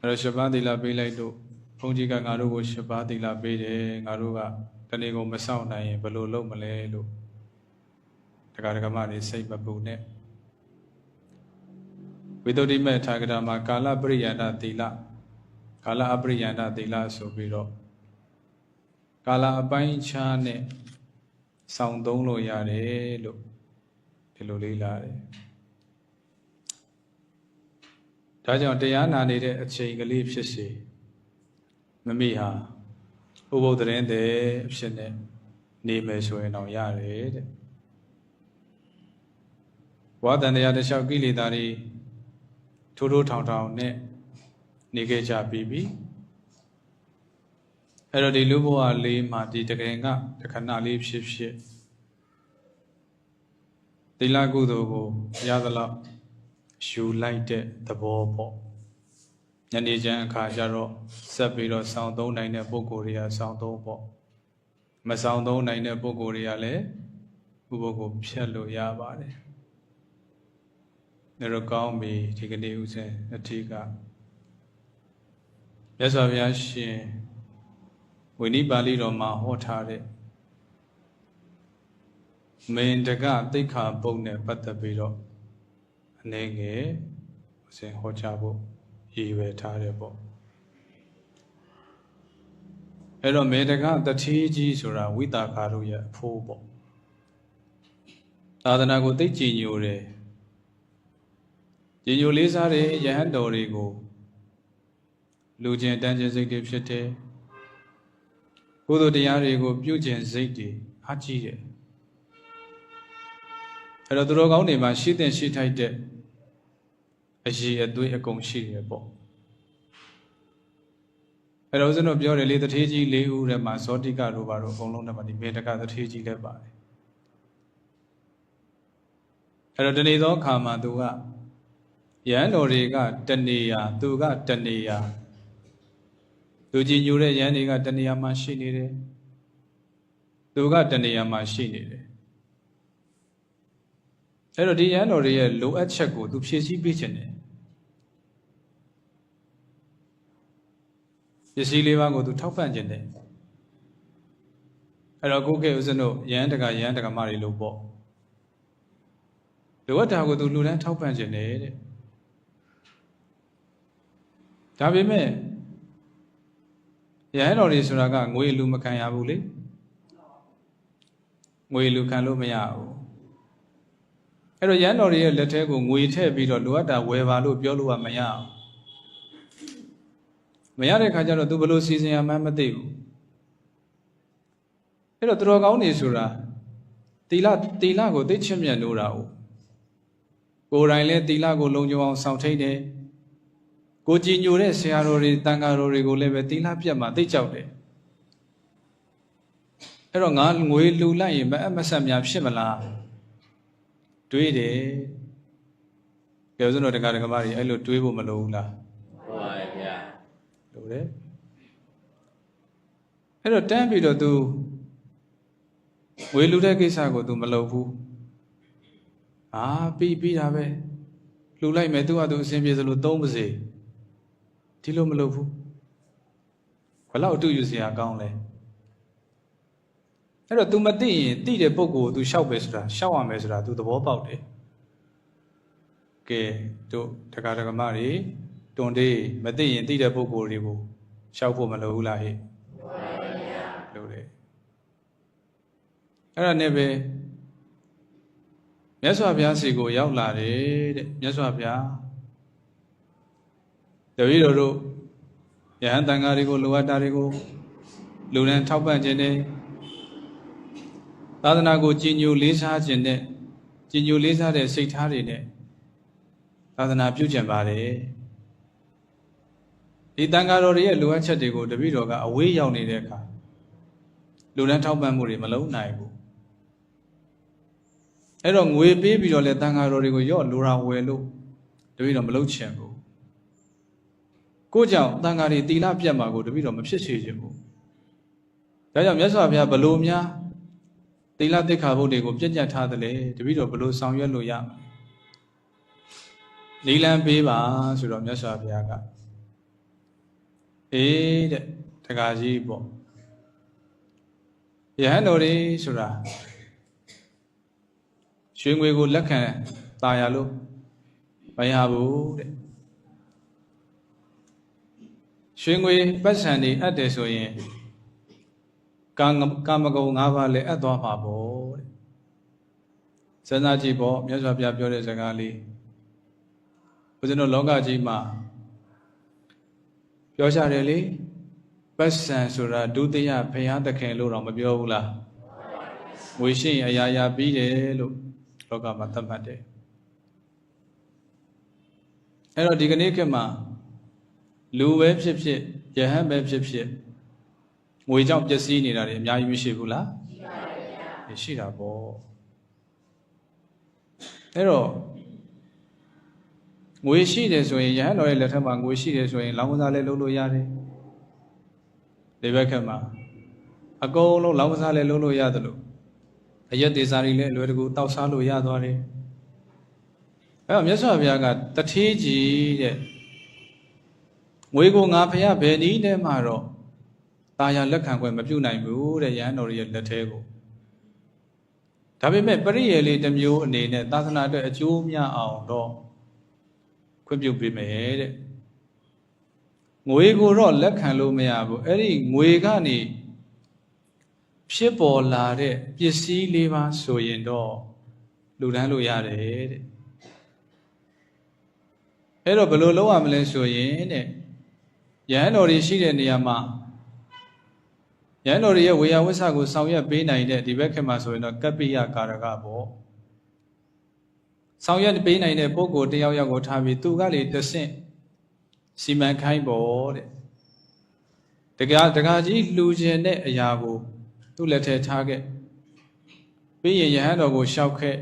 အဲ့တော့ရှစ်ပါးသီလပေးလိုက်လို့ဘုန်းကြီးကငါတို့ကိုရှစ်ပါးသီလပေးတယ်ငါတို့ကတနေ့ကုန်မစောင့်နိုင်ရင်ဘယ်လိုလုပ်မလဲလို့တရားဓမ္မတွေစိတ်မပူနဲ့ဝိသုဒ္ဓိမေထာဂရမှာကာလပရိယန္တသီလကာလအပရိယန္တသီလဆိုပြီးတော့ကာလအပိုင်းခြားနဲ့ဆောင်သုံးလို့ရတယ်လို့ဒီလိုလေးလာတယ် ဒါကြောင့်တရားနာနေတဲ့အချိန်ကလေးဖြစ်စေမမိဟာဥပုသ်သတင်းတဲ့အဖြစ်နဲ့နေမယ်ဆိုရင်တော့ရတယ်တဲ့ဝါတန်တရားတစ်လျှောက်ကိလေသာတွေထိုးထိုးထောင်ထောင်နဲ့နေခဲ့ကြပြီးပြီအဲ့တော့ဒီလူဘဝလေးမှာဒီတကယ်ကတခဏလေးဖြစ်ဖြစ်သီလကုသိုလ်ကိုရသလောက် ယူလိုက်တဲ့သဘောပေါ့ညနေချမ်းအခါကျတော့ဆက်ပြီးတော့ဆောင်းသုံးနိုင်တဲ့ပုံကိုယ်တွေကဆောင်းသုံးပေါ့မဆောင်းသုံးနိုင်တဲ့ပုံကိုယ်တွေကလည်းဥပုပ်ကိုဖြတ်လို့ရပါတယ်ဒါတော့ကောင်းပြီဒီကနေ့ဥစဉ်အထီးကမြတ်စွာဘုရားရှင်ဝိနည်းပါဠိတော်မှာဟောထားတဲ့မင်တကသိက္ခာပုဒ်နဲ့ပတ်သက်ပြီးတော့ အနေငယ်ဥစဉ်ဟောကြားဖို့ရည်ရွယ်ထားတယ်ပေါ့အဲ့တော့မေတကတတိကြီးဆိုတာဝိတာကာတို့ရဲ့အဖိုးပေါ့သာသနာကိုသိကြည်ညိုတယ်ကြည်ညိုလေးစားတဲ့ယဟန်တော်တွေကိုလူကျင်တန်းကျင်စိတ်တွေဖြစ်တယ်ကုသိုလ်တရားတွေကိုပြုကျင်စိတ်တွေအားကြီးတယ်အဲ့တော့သူတော်ကောင်းတွေမှာရှိတဲ့ရှိထိုက်တဲ့ အရေးအသွေးအကုန်ရှိတယ်ပေါ့အဲ့တော့ဦးဇင်းတို့ပြောတယ်လေတထေးကြီး၄ဦးထဲမှာဇောတိကတို့ဘာတို့အကုန်လုံးထဲမှာဒီမေတကတထေးကြီးလည်းပါတယ်အဲ့တော့တနေ့သောအခါမှာသူကရဟန်းတော်တွေကတနေရာသူကတနေရာသူကြည်ညိုတဲ့ရဟန်းတွေကတနေရာမှာရှိနေတယ်သူကတနေရာမှာရှိနေတယ်အဲ့တော့ဒီရဟန်းတော်တွေရဲ့လိုအပ်ချက်ကိုသူဖြည့်ဆည်းပေးခြင်းတယ် ပစ္စည်းလေးပါးကိုသူထောက်ပံ့ခြင်းတယ်အဲ့တော့ကိုယ့်ကေဥစဉ်တို့ရဟန်းတကရဟန်းတကမတွေလို့ပေါ့လိုအပ်တာကိုသူလူတန်းထောက်ပံ့ခြင်းတယ်တဲ့ဒါပေမဲ့ရဟန်းတော်တွေဆိုတာကငွေလူမခံရဘူးလေငွေလူခံလို့မရဘူးအဲ့တော့ရန်တော်တွေရဲ့လက်ထဲကိုငွေထည့်ပြီးတော့လိုအပ်တာဝယ်ပါလို့ပြောလို့ကမရအောင် မရတဲ့ခါကျတော့ तू ဘလို့စီစဉ်ရမှန်းမသိဘူးအဲ့တော့သူတော်ကောင်းနေဆိုတာတီလာတီလာကိုသိချင်မြတ်လို့တာ哦ကိုယ်တိုင်လည်းတီလာကိုလုံခြုံအောင်စောင့်ထိန်တယ်ကိုကြည်ညိုတဲ့ဆရာတော်တွေတန်ဃာတော်တွေကိုလည်းပဲတီလာပြတ်မှာသိကြောက်တယ်အဲ့တော့ငါငွေလူလိုက်ရင်မအပ်မဆက်များဖြစ်မလားတွေးတယ်ပြောစလို့တက္ကရာကမကြီးအဲ့လိုတွေးဖို့မလိုဘူးလားဟုတ်ပါရဲ့ဗျာ လိုတယ်အဲ့တော့တန်းပြီးတော့ तू ဝေလူတဲ့ကိစ္စကို तू မလုပ်ဘူးအာပြီးပြီးတာပဲလှူလိုက်မယ် तू က तू အစဉ်ပြေစလို့သုံးပါစေဒီလိုမလုပ်ဘူးဘလောက်အတူယူစရာကောင်းလဲအဲ့တော့ तू မသိရင်သိတဲ့ပုံကို तू ရှောက်ပဲဆိုတာရှောက်ရမယ်ဆိုတာ तू သဘောပေါက်တယ်ကဲတို့တက္ကရာကမတွေ တွန်တေးမသိရင်သိတဲ့ပုံကိုတွေကိုရှောက်ဖို့မလိုဘူးလားဟဲ့လိုတယ်အဲ့ဒါနဲ့ပဲမြတ်စွာဘုရားစီကိုရောက်လာတယ်တဲ့မြတ်စွာဘုရားတပည့်တော်တို့ယဟန်တန်ဃာတွေကိုလိုအပ်တာတွေကိုလူရန်ထောက်ပံ့ခြင်းနဲ့သာသနာကိုကြည်ညိုလေးစားခြင်းနဲ့ကြည်ညိုလေးစားတဲ့စိတ်ထားတွေနဲ့သာသနာပြုကျင်ပါတယ် ဒီတန်ဃာတော်တွေရဲ့လိုအပ်ချက်တွေကိုတပည့်တော်ကအဝေးရောက်နေတဲ့အခါလူရန်ထောက်ပံ့မှုတွေမလုံးနိုင်ဘူးအဲ့တော့ငွေပေးပြီးတော့လဲတန်ဃာတော်တွေကိုရော့လိုရာဝယ်လို့တပည့်တော်မလုပ်ချင်ဘူးကိုကြောင့်တန်ဃာတွေတီလာပြတ်မှာကိုတပည့်တော်မဖြစ်စေချင်ဘူးဒါကြောင့်မြတ်စွာဘုရားဘလို့များသီလသိက္ခာပုဒ်တွေကိုပြည့်ညတ်ထားတယ်လေတပည့်တော်ဘလို့ဆောင်ရွက်လို့ရမလဲနီလန်းပေးပါဆိုတော့မြတ်စွာဘုရားက အေးတဲ့တက္ကကြီးပေါ့ယဟန်တော်တွေဆိုတာရွှေငွေကိုလက်ခံตายရလို့မရဘူးတဲ့ရွှေငွေပတ်စံတွေအပ်တယ်ဆိုရင်ကာကာမဂုဏ်၅ပါးလည်းအပ်သွားမှာပေါ့တဲ့စဉ်းစားကြည့်ပေါ့မြတ်စွာဘုရားပြောတဲ့စကားလေးဘုရားတို့လောကကြီးမှာ ပြောကြတယ်လေပတ်စံဆိုတာဒုတိယဘုရားသခင်လို့တော့မပြောဘူးလားငွေရှိရင်အရာရာပြီးတယ်လို့လောကမှာသတ်မှတ်တယ်အဲ့တော့ဒီကနေ့ခေတ်မှာလူပဲဖြစ်ဖြစ်ယဟန်ပဲဖြစ်ဖြစ်ငွေကြောင့်ပျက်စီးနေတာတွေအများကြီးမရှိဘူးလားရှိပါတယ်ဗျာရှိတာပေါ့အဲ့တော့ ငွေရှိတယ်ဆိုရင်ယဟန်တော်ရဲ့လက်ထက်မှာငွေရှိတယ်ဆိုရင်လောင်းကစားလည်းလုပ်လို့ရတယ်ဒီဘက်ခက်မှာအကုန်လုံးလောင်းကစားလည်းလုပ်လို့ရတယ်လို့အရက်သေးစားတွေလည်းအလွယ်တကူတောက်စားလို့ရသွားတယ်အဲ့တော့မြတ်စွာဘုရားကတထေးကြီးတဲ့ငွေကိုငါဖះဘယ်နည်းနဲ့မှတော့ตาရလက်ခံခွင့်မပြုနိုင်ဘူးတဲ့ရဟန်းတော်ရဲ့လက်ထဲကိုဒါပေမဲ့ပရိယေလေးတစ်မျိုးအနေနဲ့သာသနာအတွက်အကျိုးများအောင်တော့ ခွင့်ပြုပေးမယ်တဲ့ငွေကိုတော့လက်ခံလို့မရဘူးအဲ့ဒီငွေကနေဖြစ်ပေါ်လာတဲ့ပစ္စည်းလေးပါဆိုရင်တော့လူတန်းလို့ရတယ်တဲ့အဲ့တော့ဘယ်လိုလုပ်ရမလဲဆိုရင်တဲ့ယဟန်တော်တွေရှိတဲ့နေရာမှာယဟန်တော်တွေရဲ့ဝေယဝိဆကိုဆောင်ရွက်ပေးနိုင်တဲ့ဒီဘက်ခေတ်မှာဆိုရင်တော့ကပ္ပိယကာရကပေါ့ ဆောင်ရွက်ပေးနိုင်တဲ့ပုဂ္ဂိုလ်တယောက်ယောက်ကိုထားပြီးသူကလေတဆင့်စီမံခိုင်းပေါ့တဲ့တကယ်တကကြီးလှူခြင်းတဲ့အရာကိုသူ့လက်ထဲထားခဲ့ပြီးရင်ယဟန်တော်ကိုရှောက်ခဲ့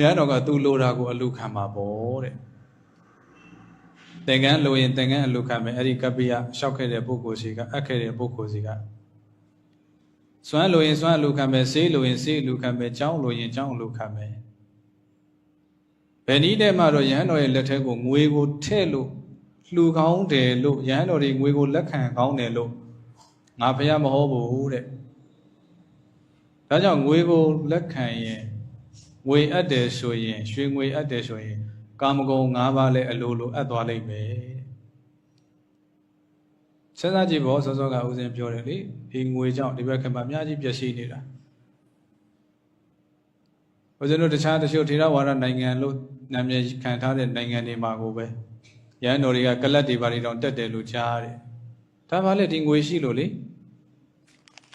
ယဟန်တော်ကသူ့လိုတာကိုအလူခံပါပေါ့တဲ့သင်္ကန်းလိုရင်သင်္ကန်းအလူခံမယ်အဲ့ဒီကပ္ပိယရှောက်ခဲ့တဲ့ပုဂ္ဂိုလ်စီကအပ်ခဲ့တဲ့ပုဂ္ဂိုလ်စီကစွမ်းလိုရင်စွမ်းအလူခံမယ်ဆေးလိုရင်ဆေးအလူခံမယ်ကြောင်းလိုရင်ကြောင်းအလူခံမယ် ဘယ်နည်းတဲ့မှတော့ယဟန်တော်ရဲ့လက်ထဲကိုငွေကိုထည့်လို့လှူကောင်းတယ်လို့ယဟန်တော်တွေငွေကိုလက်ခံကောင်းတယ်လို့ငါဖះမဟုတ်ဘူးတဲ့ဒါကြောင့်ငွေကိုလက်ခံရင်ငွေအပ်တယ်ဆိုရင်ရွှေငွေအပ်တယ်ဆိုရင် ကာမဂုဏ်၅ပါးလည်းအလိုလိုအပ်သွားလိမ့်မယ်စဉ်းစားကြည့်ပေါ့စောစောကဦးဇင်းပြောတယ်လေဒီငွေကြောင့်ဒီဘက်ခက်မှာအများကြီးပျက်စီးနေတာ ဦးဇင်းတို့တခြားတချို့ထေရဝါဒနိုင်ငံလို့နာမည်ခံထားတဲ့နိုင်ငံတွေမှာကိုပဲရဟန်းတော်တွေကကလတ်တွေဘာတွေတောင်တက်တယ်လို့ကြားတယ်ဒါမှလည်းဒီငွေရှိလို့လေ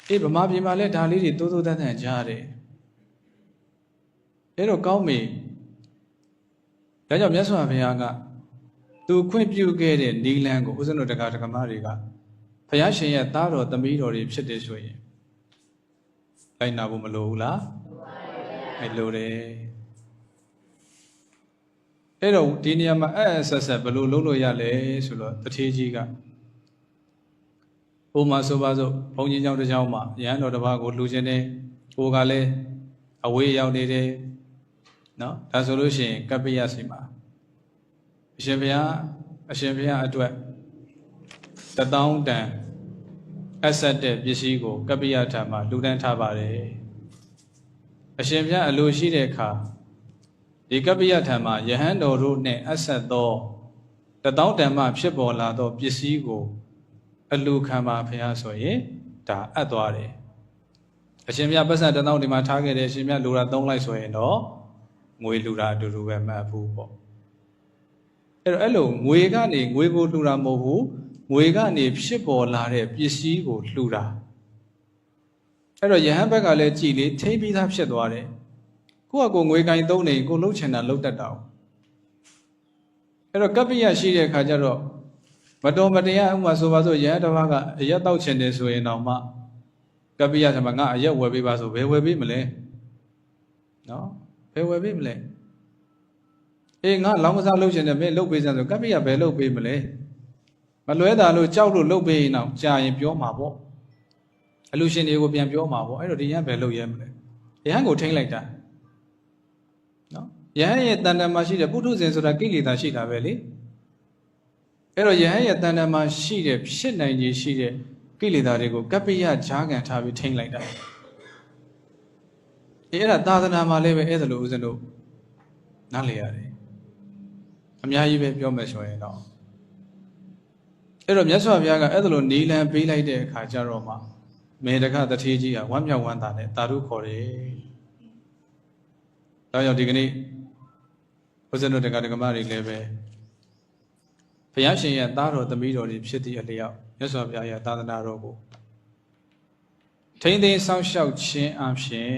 အေးဗမာပြည်မှာလည်းဒါလေးတွေတိုးတိုးတန်းတန်းကြားတယ်အဲတော့ကောင်းပြီဒါကြောင့်မြတ်စွာဘုရားကသူခွင့်ပြုခဲ့တဲ့နီလန်းကိုဥစ္စနုတက္ကဒကမတွေကဘုရားရှင်ရဲ့သားတော်သမီးတော်တွေဖြစ်တယ်ဆိုရင်လိုက်နာဖို့မလိုဘူးလား အဲ့လိုတယ်အဲ့တော့ဒီနေရာမှာအဲ့အဆက်ဆက်ဘယ်လိုလုပ်လို့ရလဲဆိုတော့တထေးကြီးကဟိုမှာဆိုပါစို့ဘုန်းကြီးကျောင်းတစ်ကျောင်းမှာရဟန်းတော်တစ်ပါးကိုလှူခြင်းနဲ့ဟိုကလည်းအဝေးရောက်နေတယ်နော်ဒါဆိုလို့ရှိရင်ကပ္ပိယစီမှာအရှင်ဘုရားအရှင်ဘုရားအတွက်တထောင်တန်အဆက်တဲ့ပစ္စည်းကိုကပ္ပိယထံမှာလှူဒန်းထားပါတယ် အရှင်ဘုရားအလိုရှိတဲ့အခါဒီကပ္ပိယထံမှာယဟန်တော်တို့နဲ့အဆက်သောတထောင်းတန်မှဖြစ်ပေါ်လာသောပစ္စည်းကိုအလူခံပါဘုရားဆိုရင်ဒါအပ်သွားတယ်အရှင်မြတ်ပတ်စံတထောင်းဒီမှာထားခဲ့တယ်အရှင်မြတ်လူတာသုံးလိုက်ဆိုရင်တော့ငွေလူတာအတူတူပဲမှတ်ဘူးပေါ့အဲ့တော့အဲ့လိုငွေကနေငွေကိုလှူတာမဟုတ်ဘူးငွေကနေဖြစ်ပေါ်လာတဲ့ပစ္စည်းကိုလှူတာ အဲ့တော့ယဟန်ဘက်ကလည်းကြည်လေထိပြီးသားဖြစ်သွားတယ်ကိုကကိုငွေကင်သုံးနေကိုလှုပ်ချင်တာလှုပ်တတ်တာအဲ့တော့ကပ္ပိယရှိတဲ့အခါကျတော့မတော်မတရားဥမာဆိုပါစို့ယဟန်တစ်ပါးကအရက်တောက်ချင်တယ်ဆိုရင်တော့မှကပ္ပိယထမငါအရက်ဝယ်ပေးပါဆိုဘယ်ဝယ်ပေးမလဲနော်ဘယ်ဝယ်ပေးမလဲအေးငါလောင်းကစားလုပ်ချင်တယ်မင်းလုပ်ပေးစမ်းဆိုကပ္ပိယဘယ်လုပ်ပေးမလဲမလွဲတာလို့ကြောက်လို့လုပ်ပေးရင်တော့ကြာရင်ပြောမှာပေါ့ အလူရှင်တွေကိုပြန်ပြောမှာပေါ့အဲ့တော့ဒီရန်ဘယ်လုပ်ရဲမလဲယဟန်ကိုထိမ့်လိုက်တာနော်ယဟန်ရဲ့တန်တန်မှာရှိတဲ့ပုထုဇဉ်ဆိုတာကိလေသာရှိတာပဲလေအဲ့တော့ယဟန်ရဲ့တန်တမှာရှိတဲ့ဖြစ်နိုင်ခြင်းရှိတဲ့ကိလေသာတွေကိုကပ္ပိယဈာကန်ထားပြီးထိမ့်လိုက်တာအေးအဲ့ဒါသာသနာမှာလည်းပဲအဲ့ဒါလိုဦးဇင်းတို့နားလည်ရတယ်အများကြီးပဲပြောမယ်ဆိုရင်တော့အဲ့တော့မြတ်စွာဘုရားကအဲ့ဒါလိုနီလန်ပေးလိုက်တဲ့အခါကျတော့မှ မေတကတထေကြီးကဝမ်းမြောက်ဝမ်းသာနဲ့တာရုခေါ်တယ်။ဒါကြောင့်ဒီကနေ့ဦးဇင်းတို့တက္ကະဓမ္မတွေလည်းပဲဘုရားရှင်ရဲ့သားတော်သမီးတော်တွေဖြစ်သည့်အလျောက်မြတ်စွာဘုရားရဲ့သာသနာတော်ကိုထိမ့်သိမ်းစောင့်ရှောက်ခြင်းအပြင်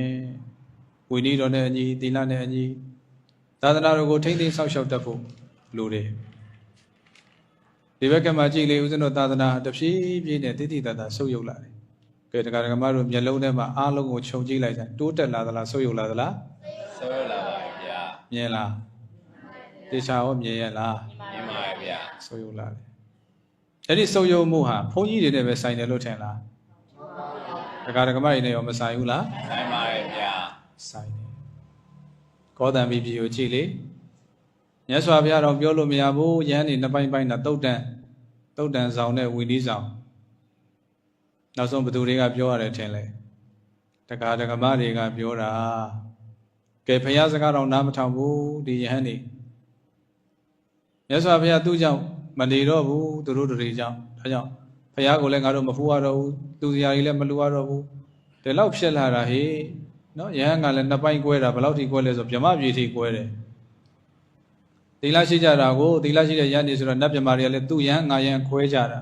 ဝိနည်းတော်နဲ့အညီသီလနဲ့အညီသာသနာတော်ကိုထိမ့်သိမ်းစောင့်ရှောက်တတ်ဖို့လိုတယ်ဒီဘက်ကမှကြည့်လေဦးဇင်းတို့သာသနာတဖြည်းဖြည်းနဲ့တိတိတတ်တာဆုပ်ယုပ်လာတယ် ကဲတရားဓမ္မတို့မျက်လုံးထဲမှာအားလုံးကိုခြုံကြည့်လိုက်ကြတိုးတက်လာသလားဆုပ်ယုပ်လာသလားဆွဲလာပါဗျာမြင်လားတေချာရောမြင်ရလားမြင်ပါဗျာဆုပ်ယုပ်လာတယ်အဲ့ဒီဆုပ်ယုပ်မှုဟာဘုန်းကြီးတွေနဲ့ပဲဆိုင်တယ်လို့ထင်လားတရားဓမ္မတွေနဲ့ရောမဆိုင်ဘူးလားဆိုင်ပါဗျာဆိုင်တယ်ကောသံဘီပြီကိုကြည့်လေမြတ်စွာဘုရားတော်ပြောလို့မရဘူးယန်းနေနှစ်ပိုင်းပိုင်းတာတုတ်တန်တုတ်တန်ဆောင်နဲ့ဝီနည်းဆောင် နောက်ဆုံးဘသူတွေကပြောရတယ်ထင်လဲတက္ကဒကမတွေကပြောတာကဲဖယားစကားတော့နားမထောင်ဘူးဒီယဟန်နေမြတ်စွာဘုရားသူ့ကြောင့်မနေတော့ဘူးသူတို့တွေကြောင့်ဒါကြောင့်ဖယားကိုလည်းငါတို့မဖူးရတော့ဘူးသူစရာကြီးလည်းမလိုရတော့ဘူးဒီလောက်ဖြစ်လာတာဟေ့နော်ယဟန်ကလည်းနှစ်ပိုင်းကွဲတာဘယ်လောက်ထိကွဲလဲဆိုဗြဟ္မပြည်ထိကွဲတယ်သီလရှိကြတာကိုသီလရှိတဲ့ယဟန်နေဆိုတော့နတ်ဗြဟ္မာတွေကလည်းသူ့ယဟန်ငါယဟန်ခွဲကြတာ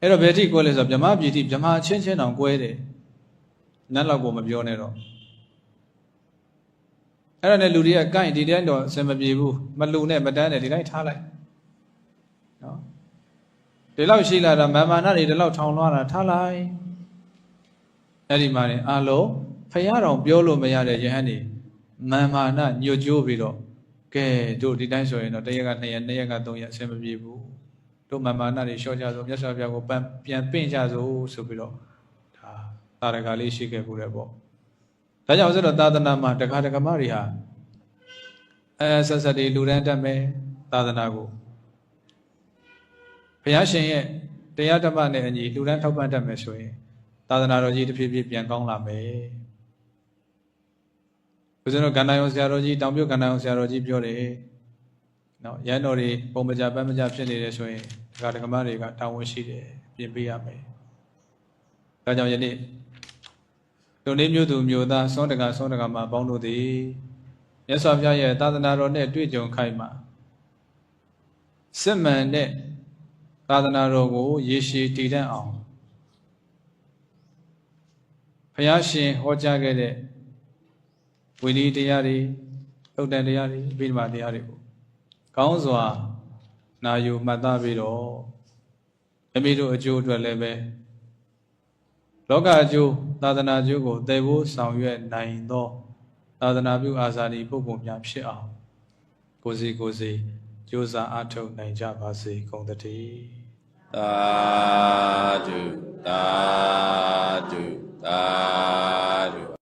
အဲ့တော့ဘယ်ထိ꿰လဲဆိုတော့ဗြဟ္မပြေထိဗြဟ္မာချင်းချင်းတောင်꿰တယ်နတ်လောက်ကိုမပြောနဲ့တော့အဲ့ဒါနဲ့လူတွေကကိုင်းဒီတိုင်းတော့အစင်မပြေဘူးမလူနဲ့မတန်းနဲ့ဒီတိုင်းထားလိုက်နော်ဒီလောက်ရှိလာတာမာမာနတွေဒီလောက်ထောင်လွှားတာထားလိုက်အဲ့ဒီမှာနေအလုံးဖယားတော်ပြောလို့မရတဲ့ယဟန်နေမာမာနညွတ်ကြိုးပြီးတော့ကဲတို့ဒီတိုင်းဆိုရင်တော့တစ်ရက်ကနှစ်ရက်နှစ်ရက်ကသုံးရက်အစင်မပြေဘူး တို့မာမာနတွေလျှော့ကြဆိုမြတ်စွာဘုရားကိုပန်ပြန်ပင့်ကြဆိုဆိုပြီးတော့ဒါတာရကလေးရှိခဲ့ဘူးတဲ့ပေါ့ဒါကြောင့်ဆိုတော့သာသနာမှာတခါတခါမတွေဟာအဲဆက်ဆက်တွေလူရန်တက်မယ်သာသနာကိုဘုရားရှင်ရဲ့တရားဓမ္မနဲ့အညီလူရန်ထောက်ပံ့တတ်မယ်ဆိုရင်သာသနာတော်ကြီးတစ်ဖြည်းဖြည်းပြန်ကောင်းလာမယ်ဦးဇင်းတို့ကန္နာယုံဆရာတော်ကြီးတောင်ပြုတ်ကန္နာယုံဆရာတော်ကြီးပြောတယ် နော်ရန်တော်တွေပုံမကြပန်းမကြဖြစ်နေတယ်ဆိုရင်ဒကာဒကမတွေကတာဝန်ရှိတယ်ပြင်ပေးရမယ်ဒါကြောင့်ယနေ့လူလေးမျိုးသူမျိုးသားစောတကစောတကမှာပေါင်းတို့သည်မြတ်စွာဘုရားရဲ့သာသနာတော်နဲ့တွေ့ကြုံခိုက်မှာစစ်မှန်တဲ့သာသနာတော်ကိုရေရှည်တည်တံ့အောင်ဘုရားရှင်ဟောကြားခဲ့တဲ့ဝိနည်းတရားတွေသုတ်တန်တရားတွေအဘိဓမ္မာတရားတွေကို ကောင်းစွာနာယူမှတ်သားပြီးတော့မိမိတို့အကျိုးအတွက်လည်းပဲလောကအကျိုးသာသနာအကျိုးကိုတည်ဖို့ဆောင်ရွက်နိုင်သော သာသနာပြုအာဇာနည်ပုဂ္ဂိုလ်များဖြစ်အောင်ကိုစီကိုစီကြိုးစားအားထုတ်နိုင်ကြပါစေကုန်သတည်းသာဓုသာဓုသာဓု